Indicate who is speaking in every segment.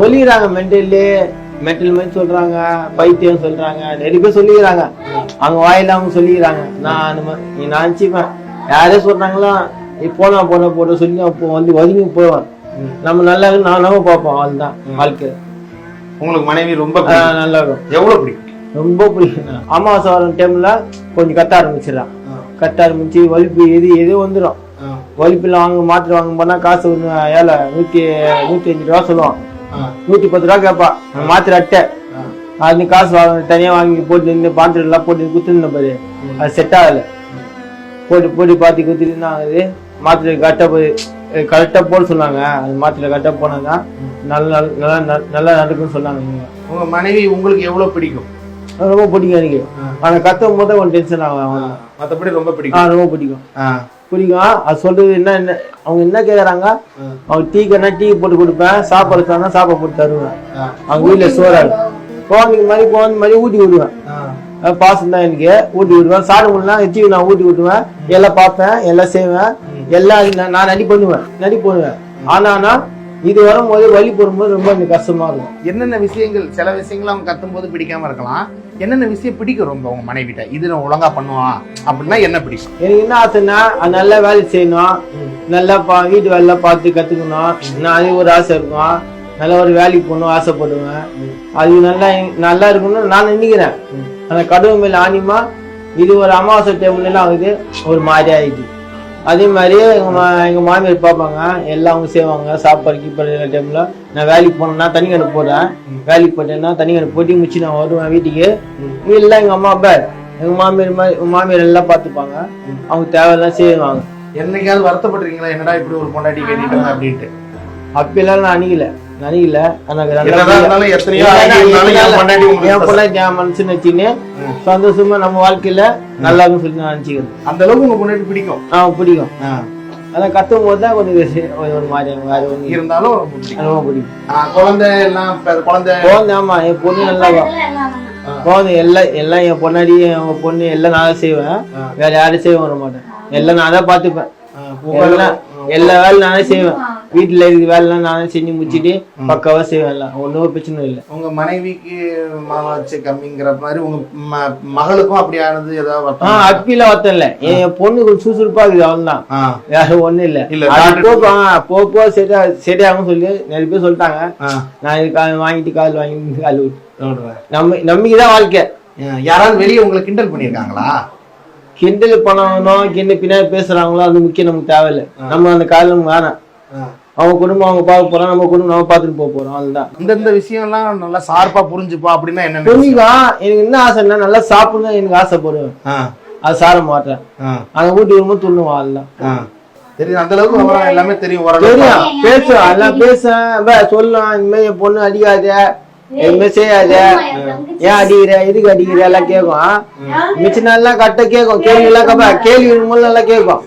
Speaker 1: சொல்லிடுறாங்க மென்டல்லு மென்டல் மாதிரி சொல்றாங்க பைத்தியம் சொல்றாங்க நிறைய பேர் சொல்லிக்கிறாங்க. அவங்க வாயில அவங்க சொல்லிக்கிறாங்க. நான் அந்த மாதிரி நான் நினச்சிப்பேன் யாரே சொல்றாங்களோ நீ போனா போன போட சொல்லி நான் போ- வந்து ஒதுங்கி போவேன். நம்ம நல்லா இருக்கு, நான் நம்ம பார்ப்போம். அதுதான் வாழ்க்கை.
Speaker 2: உங்களுக்கு மனைவி ரொம்ப.
Speaker 1: நல்லா இருக்கும்.
Speaker 2: எவ்வளவு பிடிக்கும்?
Speaker 1: ரொம்ப பிடிக்கும். அமாவாசை வர டைம்ல கொஞ்சம் கத்த ஆரம்பிச்சிடலாம். கத்த ஆரம்பிச்சு வலிப்பு எது எது வந்துடும் வலிப்பில் வாங்க மாத்திரை வாங்க போனா காசு ஒன்று ஏழை நூற்றி நூற்றி அஞ்சு ரூபா சொல்லுவான். நூற்றி பத்து ரூபா கேட்பா அந்த மாத்திரை அட்டை. அது நீ காசு வாங்க தனியாக வாங்கி போட்டு இந்த பாத்திரம் எல்லாம் போட்டு குத்துருந்த பாரு. அது செட் ஆகலை. போட்டு போட்டு பார்த்து குத்துட்டு ஆகுது? மாத்திரை கரெக்டாக போய் கரெக்டாக போட சொன்னாங்க. அந்த மாத்திரை கரெக்டாக போனாங்க நல்லா நல்லா நல்லா- நல்லா நடக்கும்னு சொன்னாங்க.
Speaker 2: உங்க மனைவி உங்களுக்கு எவ்வளவு பிடிக்கும்?
Speaker 1: அது ரொம்ப பிடிக்கும் எனக்கு. ஆனால் கத்தும் போது கொஞ்சம் டென்ஷன் ஆகும்
Speaker 2: மத்தபடி ரொம்ப
Speaker 1: ஆ
Speaker 2: பிடிக்கும்
Speaker 1: ரொம்ப பிடிக்கும்.
Speaker 2: ஆ.
Speaker 1: பிடிக்கும் அது சொல்றது என்ன என்ன அவங்க என்ன கேக்குறாங்க? அவங்க டீ கண்ணா டீ போட்டு கொடுப்பேன் சாப்பாடு தானே சாப்பாடு போட்டு தருவேன். அவங்க வீட்டுல சோறாது குழந்தைங்க மாதிரி குழந்தை மாதிரி ஊட்டி விடுவேன். பாசம் தான் எனக்கு. ஊட்டி விடுவேன். சாப்பிடுலாம் வச்சு நான் ஊட்டி விட்டுவேன் எல்லாம் பார்ப்பேன் எல்லாம் செய்வேன். எல்லாம் நான் நடி பண்ணுவேன். நடி பண்ணுவேன் ஆனா இது வரும்போது வழி போடும்போது ரொம்ப கஷ்டமா இருக்கும்.
Speaker 2: என்னென்ன விஷயங்கள் சில விஷயங்கள் அவங்க கத்தும் போது பிடிக்காம இருக்கலாம். என்னென்ன விஷயம் பிடிக்கும் ரொம்ப உங்க மனைவிட்ட? இது நான் ஒழுங்கா பண்ணுவான் அப்படின்னா என்ன பிடிக்கும்?
Speaker 1: எனக்கு என்ன ஆசைன்னா நல்ல நல்லா வேலை செய்யணும். நல்லா பா வீட்டு வேலை பார்த்து கத்துக்கணும். நான் அது ஒரு ஆசை இருக்கும். நல்ல ஒரு வேலைக்கு போகணும் ஆசைப்படுவேன். அது நல்லா நல்லா இருக்கணும்னு நான் நினைக்கிறேன். ஆனால் கடவுள் மேல ஆணிமா இது ஒரு அமாவாசை டைம்லாம் ஆகுது. ஒரு மாதிரி ஆயிடுச்சு. அதே மாதிரி எங்க மா எங்க மாமியார் பார்ப்பாங்க. எல்லாம் அவங்க செய்வாங்க. சாப்பாடு கீப்பாடு டைம்ல நான் வேலைக்கு போனேன்னா தண்ணி கணக்கு போடுறேன் வேலைக்கு போட்டேன்னா தண்ணி கணக்கு போட்டு முடிச்சு நான் வருவேன் வீட்டுக்கு. எல்லாம் எங்க அம்மா அப்பா எங்க மாமியார் மாதிரி மாமியார் எல்லாம் பார்த்துப்பாங்க. அவங்க தேவையெல்லாம் செய்வாங்க.
Speaker 2: என்னைக்காவது வருத்தப்படுறீங்களா என்னடா இப்படி ஒரு பொண்டாட்டி கேட்டுட்டாங்க அப்படின்ட்டு.
Speaker 1: அப்பெல்லாம் நான் அணிகல
Speaker 2: இருந்தாலும் என்
Speaker 1: மனசுன்னு வச்சுன்னு சந்தோஷமா நம்ம வாழ்க்கையில நல்லா சொல்லி நான் நினைச்சுக்கிறேன்.
Speaker 2: அந்த அளவுக்கு உங்க பொண்டாட்டி பிடிக்கும்.
Speaker 1: ஆ பிடிக்கும். அதான் கத்தும் போது தான் கொஞ்சம் விஷயம் ஒரு மாதிரி வேற ஒன்று
Speaker 2: இருந்தாலும் ரொம்ப பிடிக்கும்.
Speaker 1: ரொம்ப பிடிக்கும்.
Speaker 2: ஆ, குழந்தை எல்லாம் குழந்தை.
Speaker 1: குழந்தை ஆமா என் பொண்ணு நல்லா குழந்தை எல்லாம் எல்லாம் என் பொண்ணாடி என் பொண்ணு எல்லாம் நான் தான் செய்வேன். வேற யாரும் செய்ய வர மாட்டேன். எல்லாம் நான் தான் பார்த்துப்பேன். எல்லா வேலையும் நானே செய்வேன். வீட்டுல இருக்க வேலைலாம் நானே செஞ்சு முடிச்சிட்டு பக்காவா செய்வேன் ஒன்றும் பிரச்சனை இல்லை.
Speaker 2: உங்க மனைவிக்கு மாவாச்சு கம்மிங்கிற மாதிரி உங்க ம- மகளுக்கும் அப்படி ஆனது ஏதாவது
Speaker 1: ஆ
Speaker 2: வருத்தம்?
Speaker 1: அப்பில ஒருத்தன் இல்ல. என் பொண்ணு கொஞ்சம் சுறுசுறுப்பா இருக்குது அவள்தான்
Speaker 2: ஆ,
Speaker 1: வேற ஒண்ணும் இல்ல.
Speaker 2: இல்ல,
Speaker 1: போ சரியா சரியாகும் சொல்லி நிறைய பேர் சொல்லிட்டாங்க. நான் இது வாங்கிட்டு கால் வாங்கிட்டு கால் விட்டு. நம்ம நம்பிக்கைதான் வாழ்க்கை.
Speaker 2: யாராவது வெளியே உங்களை கிண்டல் பண்ணிருக்காங்களா
Speaker 1: கிண்டல் பண்ணணும் கிண்டல் பின்னாடி பேசுறாங்களோ அது முக்கியம் நமக்கு தேவையில்லை. நம்ம அந்த காலம் வேணாம். அவங்க குடும்பம் அவங்க பார்க்க போறோம் நம்ம குடும்பம் நம்ம பார்த்துட்டு போக போறோம் அதுதான்
Speaker 2: இந்த இந்த விஷயம்லாம் நல்லா ஷார்ப்பா புரிஞ்சுப்பா அப்படின்னா என்ன
Speaker 1: புரிஞ்சுக்கலாம் எனக்கு என்ன ஆசைன்னா நல்லா சாப்பிடணும் எனக்கு ஆசைப்படுவேன் அது சார மாட்டேன்.
Speaker 2: ஆ,
Speaker 1: அந்த வீட்டு வரும்போது அதுதான்
Speaker 2: ஆ. தெரியும் அந்த அளவுக்கு விவரம் எல்லாமே தெரியும்
Speaker 1: தெரியும். பேசுவேன் எல்லாம் பேசுவேன். சொல்லலாம் இந்த மாதிரி என் பொண்ணு அடிக்காத எதுவுமே செய்யாத. ஏன் அடிக்கிற எதுக்கு அடிக்கிற எல்லாம் கேட்கும். மிச்ச நல்லா கரெக்டா கேட்கும். கேள்வி எல்லாம் கேள்வி வரும்போது நல்லா கேட்கும்.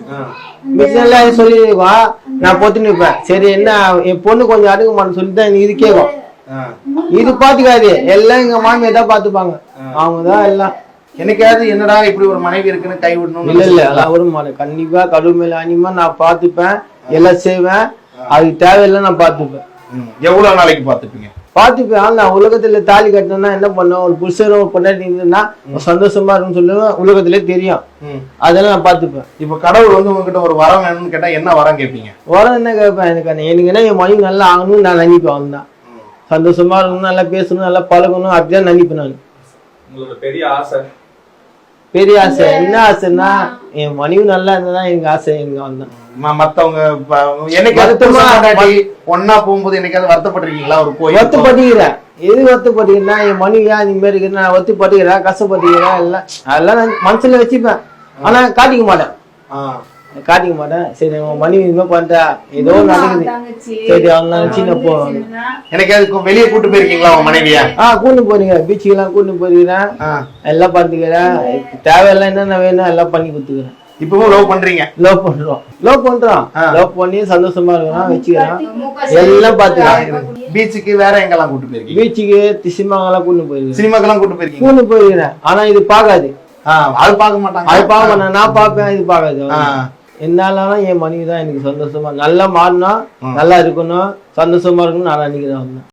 Speaker 1: மிச்ச நல்லா சொல்லி இருக்கும் நான் பொத்து நிற்பேன் சரி என்ன என் பொண்ணு கொஞ்சம் அடுக்க மாட்டேன்னு சொல்லிட்டு தான் இது கேட்கும். இது பாத்துக்காது. எல்லாம் எங்க மாமியார் தான் பாத்துப்பாங்க. அவங்க தான் எல்லாம்.
Speaker 2: என்னைக்காவது என்னடா இப்படி ஒரு மனைவி இருக்குன்னு கை விடணும்
Speaker 1: இல்ல இல்ல அதெல்லாம் வரும் மாட்டேன் கண்டிப்பா கடவுள் மேல அனிமா நான் பாத்துப்பேன் எல்லாம் செய்வேன். அதுக்கு தேவையில்லை நான் பாத்துப்பேன்
Speaker 2: எவ்வளவு நாளைக்கு பாத்துப்பீங்க
Speaker 1: ஆனா நான் உலகத்துல தாலி கட்டணும்னா என்ன பண்ணும் ஒரு புருஷரும் ஒரு பொண்டாட்டி இருந்ததுன்னா சந்தோஷமா இருக்கும்னு சொல்லுவேன். உலகத்திலே தெரியும். அதெல்லாம் நான் பாத்துப்பேன்.
Speaker 2: இப்ப கடவுள் வந்து உங்ககிட்ட ஒரு வரம் வேணும்னு கேட்டா என்ன வரம் கேட்பீங்க
Speaker 1: வரம் என்ன கேட்பேன்? எனக்கு அந்த- எனக்கு என்ன என் மனைவி நல்லா ஆகணும்னு நான் நினைப்பேன் அவன்தான் சந்தோஷமா இருக்கணும் நல்லா பேசணும் நல்லா பழகணும் அப்படிதான் நினைப்பேன் நான்.
Speaker 3: உங்களோட பெரிய ஆசை.
Speaker 1: பெரிய ஆசை. என்ன ஆசைன்னா என் மனைவி நல்லா இருந்தா எனக்கு ஆசை எனக்கு அவன்தான்
Speaker 2: ம- மத்தவங்க என்னைக்காவது ஒன்னா போகும்போது என்னைக்காவது வருத்தப்பட்டிருக்கீங்களா? ஒரு கோயில்
Speaker 1: வருத்தப்பட்டுக்கிறேன் எது வருத்தப்பட்டுக்கிறேன்னா என் மனைவியா இந்த மாதிரி இருக்கு நான் வருத்தப்பட்டுக்கிறேன் கஷ்டப்பட்டுக்கிறேன் எல்லாம் அதெல்லாம் நான் மனசுல வச்சுப்பேன். ஆனா காட்டிக்க மாட்டேன்.
Speaker 2: ஆ.
Speaker 1: காட்டிக்க மாட்டேன் சரி உன் மனைவி இதுமாதிரி பண்றா ஏதோ நடக்குது சரி அவங்க சின்ன போ
Speaker 2: என்னைக்காவது கு- வெளியே கூட்டு போயிருக்கீங்களா உங்க மனைவிய?
Speaker 1: ஆ கூட்டு போறீங்க. பீச்சுக்கெல்லாம் கூட்டு போயிருக்கிறேன். எல்லாம் பார்த்துக்கிறேன் தேவையெல்லாம் என்னென்ன வேணும் எல்லாம் பண்ணி கொடுத்துக்கிறேன்.
Speaker 2: இப்பவும் லவ் பண்றீங்க?
Speaker 1: லவ் பண்றோம். லவ் பண்றோம். லவ் பண்ணி சந்தோஷமா இருக்கிறோம் வச்சுக்கிறோம் எல்லாம் பார்த்துக்கிறேன்.
Speaker 2: பீச்சுக்கு வேற எங்கெல்லாம் கூட்டு போயிருக்கீங்க?
Speaker 1: பீச்சுக்கு திசிமாங்கெல்லாம் கூட்டு போயிருக்கிறேன்
Speaker 2: சினிமாக்கெல்லாம் கூட்டு போயிருக்கீங்க
Speaker 1: கூட்டு போயிருக்கிறேன். ஆனா இது பார்க்காது.
Speaker 2: ஆ, அது பார்க்க மாட்டாங்க.
Speaker 1: அது பார்க்க மாட்டேன் நான் பார்ப்பேன் இது பார்க்காது.
Speaker 2: ஆ.
Speaker 1: என்னாலும் என் மனைவி தான் எனக்கு சந்தோஷமா நல்லா மாறினா நல்லா இருக்கணும் சந்தோஷமா இருக்கணும் நான் நினைக்கிறேன்